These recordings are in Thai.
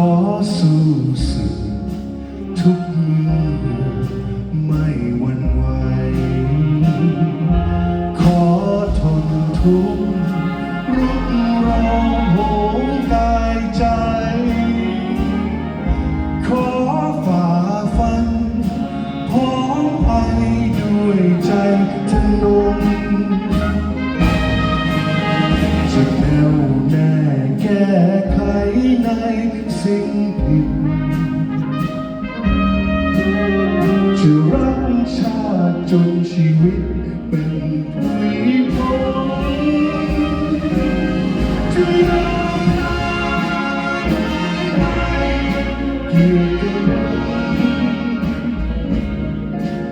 ขอสู้สึกทุกเมื่อไม่หวั่นไหว ขอทนทุกข์รุกรองโหงกายใจ ขอ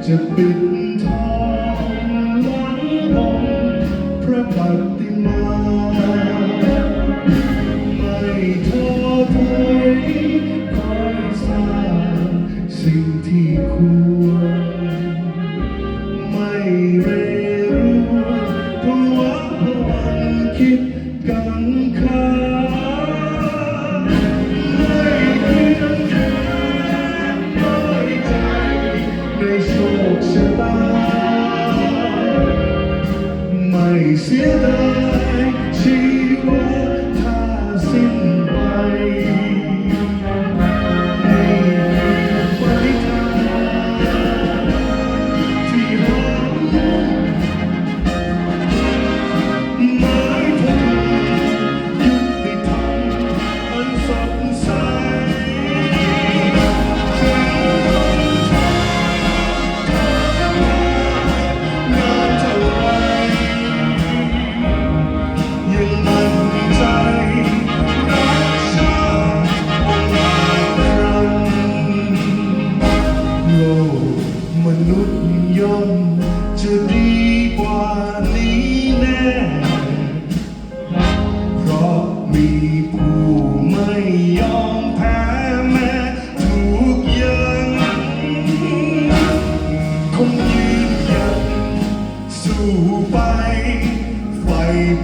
จะปิดทองหลังองพระปฏิมาไม่ท้อถอยคอยสร้างสิ่งที่ควรไม่เรรู้เพราะว่าวันคิด ไม่เพียงแค่น้อยใจในโชคชะตา ไม่เสียดายชีวิต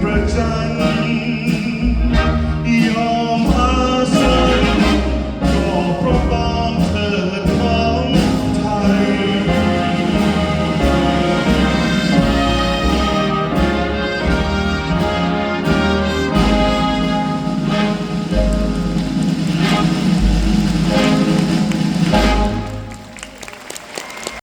temperature